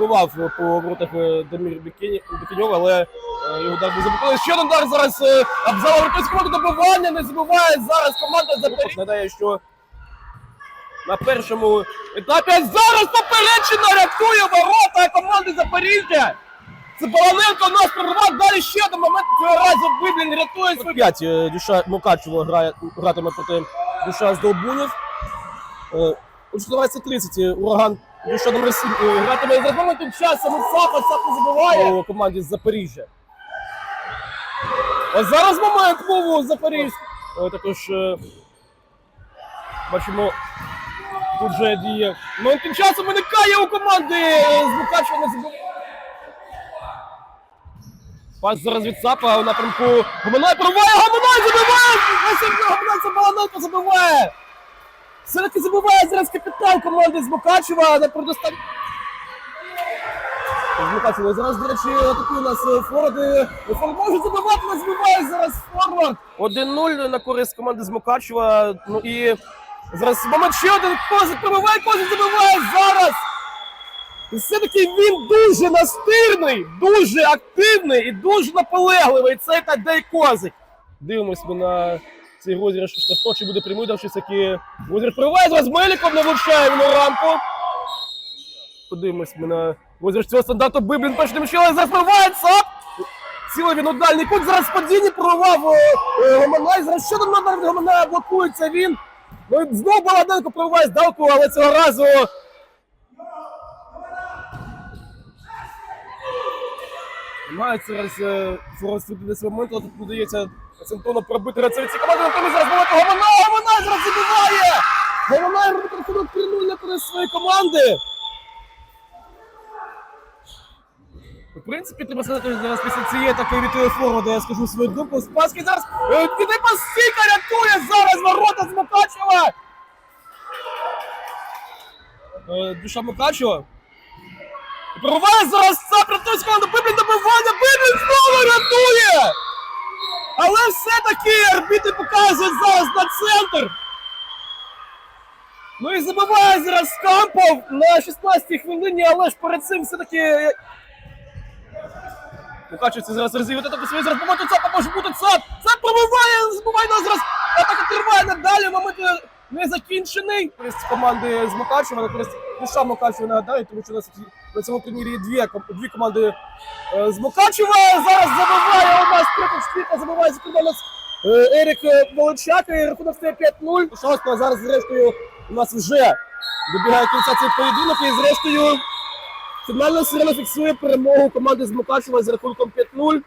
забивав по воротах е, Бікіні- Бікіньов, але е, його удар був заблокований. Ще один удар зараз е, Абзала Воротинського добивання, не забиває зараз команда Запоріжжя. Нагадаю, що на першому етапі зараз попереджена рятує ворота команди Запоріжжя. Це Баланенко нас прорвав, далі ще один момент, цього разу Библін рятує свій. 5 Дюша Мукачево грає, гратиме проти Душа Здолбунів. Е, У 14.30 ураган Душа номер 7 е, гратиме за моментом часу Мусафа, Сафа забиває у команді з Запоріжжя. А зараз момент був у Запоріжжя. Е, Також е, бачимо, тут же діє. Ну, тим часом виникає у команди е, з Мукачева не забиває. Пас зараз від Сапа у напрямку Гомонай прориває, Гомонай забиває! Василь Гомонай це Баланенко забиває! Все-таки забиває зараз капітан команди з Мукачева на предостан... З. Зараз, до речі, атакує у нас е, Форварди. Форвард може забивати, але збиває зараз Форвард. 1-0 на користь команди з Мукачева. Ну і зараз момент ще один Козик пробиває, Козик забиває зараз! І все-таки він дуже настирний, дуже активний і дуже наполегливий. Це Тадей Козик. Дивимось ми на цей розіграш штрафно, чи буде прямий чи таки розіграш прориває. Зараз Меліков не влучає йому рамку. Подивимось ми на розіграш цього стандарту. Библін перший тим але зараз проривається. Цілий він у дальній кут. Зараз в падінні проривав е, е, Зараз ще один удар від блокується він. Ну знову Баладенко прориває здалеку, але цього разу Намагається зараз е, розсвітлити свій момент, але тут подається Сантону пробити рацевиці команди, натомість зараз було Гомона, Гомона зараз забиває! Гомона робить рахунок 3-0 на своєї команди. В принципі, треба сказати, що зараз після цієї такої від форварда я скажу свою думку. Спаски зараз піде Пасіка рятує зараз ворота з Мукачева! Е, Душа Мукачева. Прориває зараз це притись команду Библін добивання, Библін знову рятує! Але все-таки арбітри показують зараз на центр. Ну і забиває зараз Кампов на 16-й хвилині, але ж перед цим все-таки. Мукачевці зараз розвіюють атаку свою зараз моменту ЦАПа може бути ЦАП! ЦАП пробиває, забиває нас зараз! Атака триває надалі, момент е, не закінчений. Користь команди з Мукачева, на користь душа Мукачева нагадаю, тому що у нас на цьому турнірі дві, дві команди е, з Мукачева. Зараз забиває у нас трипл штірка, забиває за у нас е, Ерік е, Волочак, і рахунок стає 5-0. Шостого зараз зрештою у нас вже добігає кінця цей поєдинок і зрештою Фінальна сирена фіксує перемогу команди з Мукачева з рахунком 5-0.